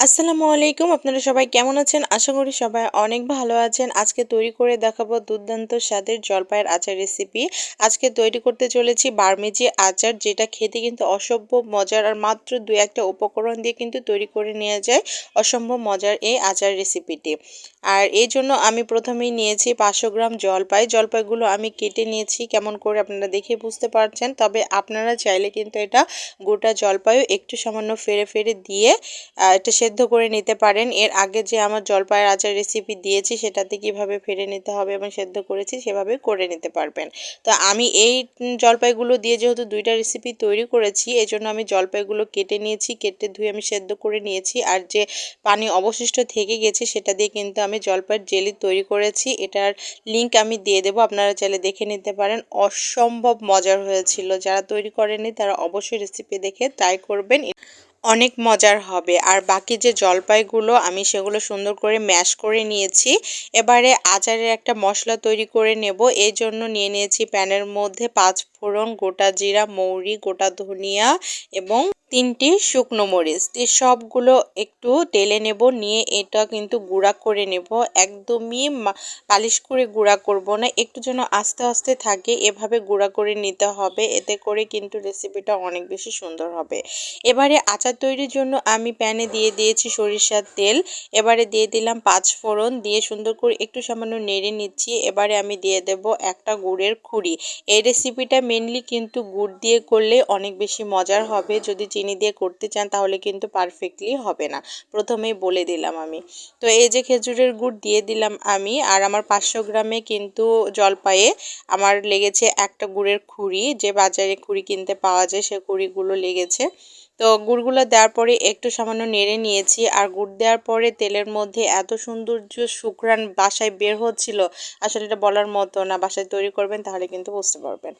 আসসালামু আলাইকুম, আপনারা সবাই কেমন আছেন? আশা করি সবাই অনেক ভালো আছেন। আজকে তৈরি করে দেখাবো দুর্দান্ত স্বাদের জলপাইয়ের আচার রেসিপি আজকে তৈরি করতে চলেছি বার্মিজি আচার, যেটা খেতে কিন্তু অসম্ভব মজার আর মাত্র দু একটা উপকরণ দিয়ে কিন্তু তৈরি করে নেওয়া যায়। অসম্ভব মজার এই আচার রেসিপিটি আর এই জন্য আমি প্রথমেই নিয়েছি পাঁচশো গ্রাম জলপাই। জলপাইগুলো আমি কেটে নিয়েছি, কেমন করে আপনারা দেখে বুঝতে পারছেন। তবে আপনারা চাইলে কিন্তু এটা গোটা জলপাইও একটু সামান্য ফেরে ফেরে দিয়ে এটা সেদ্ধ করে নিতে পারেন। এর আগে যে আমার জলপাইয়ের আচার রেসিপি দিয়েছি, সেটাতে কীভাবে ফেরে নিতে হবে এবং সেদ্ধ করেছি, সেভাবে করে নিতে পারবেন। তো আমি এই জলপাইগুলো দিয়ে যেহেতু দুইটা রেসিপি তৈরি করেছি এই জন্য আমি জলপাইগুলো কেটে নিয়েছি, কেটে ধুয়ে আমি সেদ্ধ করে নিয়েছি। আর যে পানি অবশিষ্ট থেকে গেছে, সেটা দিয়ে কিন্তু আমি জলপাইয়ের জেলি তৈরি করেছি। এটার লিঙ্ক আমি দিয়ে দেবো, আপনারা চাইলে দেখে নিতে পারেন। অসম্ভব মজার হয়েছিল। যারা তৈরি করেনি তারা অবশ্যই রেসিপি দেখে ট্রাই করবেন। অনেক মজার হবে। আর বাকি যে জলপাইগুলো, আমি সেগুলো সুন্দর করে ম্যাশ করে নিয়েছি। এবারে আচারের একটা মশলা তৈরি করে নেব। এই জন্য নিয়ে নিয়েছি প্যানের মধ্যে পাঁচ ফোড়ন, গোটা জিরা, মৌরি, গোটা ধনিয়া এবং তিনটি শুকনো মরিচ। দিয়ে সবগুলো একটু টেলে নেব, নিয়ে এটা কিন্তু গুঁড়া করে নেব। একদমই পালিশ করে গুঁড়া করব না, একটু যেন আস্তে আস্তে থাকে, এভাবে গুঁড়া করে নিতে হবে। এতে করে কিন্তু রেসিপিটা অনেক বেশি সুন্দর হবে। এবারে আচার তৈরির জন্য আমি প্যানে দিয়ে দিয়েছি সরিষার তেল। এবারে দিয়ে দিলাম পাঁচ ফোড়ন, দিয়ে সুন্দর করে একটু সামান্য নেড়ে নিচ্ছি। এবারে আমি দিয়ে দেব একটা গুড়ের খুঁড়ি। এই রেসিপিটা মেনলি কিন্তু গুড় দিয়ে করলে অনেক বেশি মজার হবে। যদি চিনি দিয়ে করতে চান তাহলে কিন্তু পারফেক্টলি হবে না। প্রথমেই বলে দিলাম আমি। তো এই যে খেজুরের গুড় দিয়ে দিলাম আমি, আর আমার পাঁচশো গ্রামে কিন্তু জলপাইয়ে আমার লেগেছে একটা গুড়ের খুঁড়ি। যে বাজারে খুঁড়ি কিনতে পাওয়া যায় সে খুঁড়িগুলো লেগেছে। তো গুড়গুলো দেওয়ার পরে একটু সামান্য নেড়ে নিয়েছি। আর গুড় দেওয়ার পরে তেলের মধ্যে এত সৌন্দর্য শুক্রান বাসায় বের হচ্ছিল, আসলে এটা বলার মতো না, বাসায় তৈরি করবেন তাহলে কিন্তু বুঝতে পারবেন।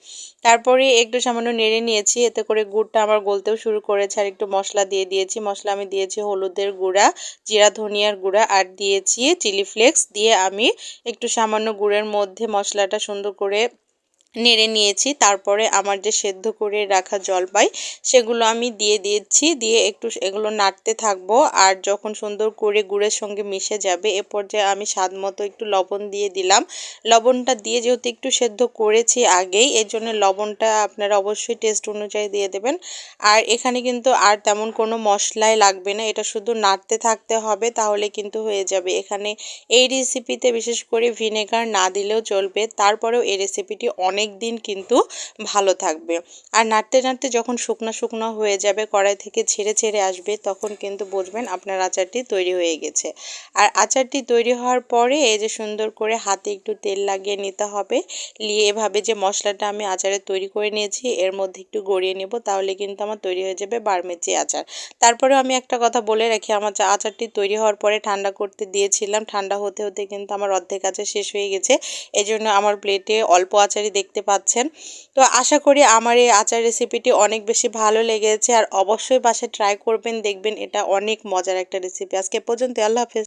তারপরে একটু সামান্য নেড়ে নিয়েছি, এতে করে গুড়টা আমার গলতেও শুরু করেছে। আর একটু মশলা দিয়ে দিয়েছি, মশলা আমি দিয়েছি হলুদের গুঁড়া, জিরা, ধনিয়ার গুঁড়া, আর দিয়েছি চিলি ফ্লেক্স। দিয়ে আমি একটু সামান্য গুড়ের মধ্যে মশলাটা সুন্দর করে নেড়ে নিয়েছি। তারপরে আমার যে সেদ্ধ করে রাখা জলপাই, সেগুলো আমি দিয়ে দিয়েছি। দিয়ে একটু এগুলো নাড়তে থাকব। আর যখন সুন্দর করে গুড়ের সঙ্গে মিশে যাবে, এ পর্যায়ে আমি স্বাদ মতো একটু লবণ দিয়ে দিলাম। লবণটা দিয়ে যেহেতু একটু সেদ্ধ করেছি আগেই, এর জন্য লবণটা আপনারা অবশ্যই টেস্ট অনুযায়ী দিয়ে দেবেন। আর এখানে কিন্তু আর তেমন কোনো মশলাই লাগবে না। এটা শুধু নাড়তে থাকতে হবে, তাহলে কিন্তু হয়ে যাবে। এখানে এই রেসিপিতে বিশেষ করে ভিনেগার না দিলেও চলবে। তারপরেও এই রেসিপিটি অনেক অনেক দিন কিন্তু ভালো থাকবে। আর নাড়তে নাড়তে যখন শুকনো শুকনো হয়ে যাবে, কড়াই থেকে ছেড়ে ছেড়ে আসবে, তখন কিন্তু বুঝবেন আপনার আচারটি তৈরি হয়ে গেছে। আর আচারটি তৈরি হওয়ার পরে এই যে সুন্দর করে হাতে একটু তেল লাগিয়ে নিতে হবে। নিয়ে এভাবে যে মশলাটা আমি আচারে তৈরি করে নিয়েছি, এর মধ্যে একটু গড়িয়ে নেব, তাহলে কিন্তু আমার তৈরি হয়ে যাবে বারমেচি আচার। তারপরে আমি একটা কথা বলে রাখি, আমার আচারটি তৈরি হওয়ার পরে ঠান্ডা করতে দিয়েছিলাম, ঠান্ডা হতে হতে কিন্তু আমার অর্ধেক আচার শেষ হয়ে গেছে। এজন্য আমার প্লেটে অল্প আচারই দেখতে দেখতে পাচ্ছেন। তো আশা করি আমার এই আচার রেসিপিটি অনেক বেশি ভালো লেগেছে আর অবশ্যই বাসায় ট্রাই করবেন, দেখবেন এটা অনেক মজার একটা রেসিপি আজকে পর্যন্ত আল্লাহ হাফেজ।